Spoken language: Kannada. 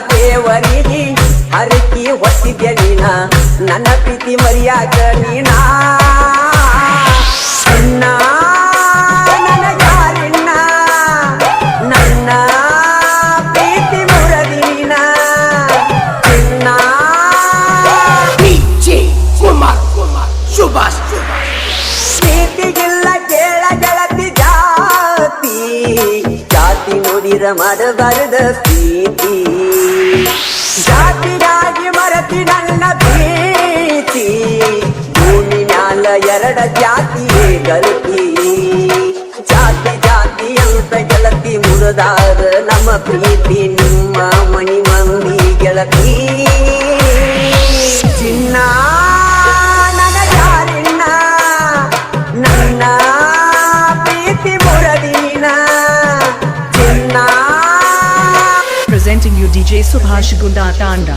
ದೇವರಿಗೆ ಹರಕಿ ಹೊತ್ತಿದ್ಯ ನೀನ. ನನ್ನ ಪ್ರೀತಿ ಮರ್ಯಾದ ನೀನ. ಚಿನ್ನ ನನಗ್ಯಾರಿನ್ನ ನನ್ನ ಪ್ರೀತಿ ಮುರದಿನ ಚಿನ್ನ ಡಿಜೆ ಕುಮಾರ್ ಕುಮಾರ್ ಸುಭಾಷ್ ಸುಭಾಷ್. ಪ್ರೀತಿಗಿಲ್ಲ ಕೇಳ ಗೆಳತಿ ಜಾತಿ. ಜಾತಿ ನೋಡಿರ ಮಾಡಬಾರದ ಪ್ರೀತಿ. ನನ್ನ ಎರಡ ಜಾತಿ ಗಲತಿ ಜಾತಿ ಜಾತಿ ಅಂತ ಗೆಲತಿ ಮುರಿದಾರ ನಮ್ಮ ಪ್ರೀತಿ ನಿಮ್ಮ ಮಣಿ ಮಂದಿ ಗೆಳತಿ. ಚಿನ್ನ Presenting you DJ Subhash Gunda Tanda.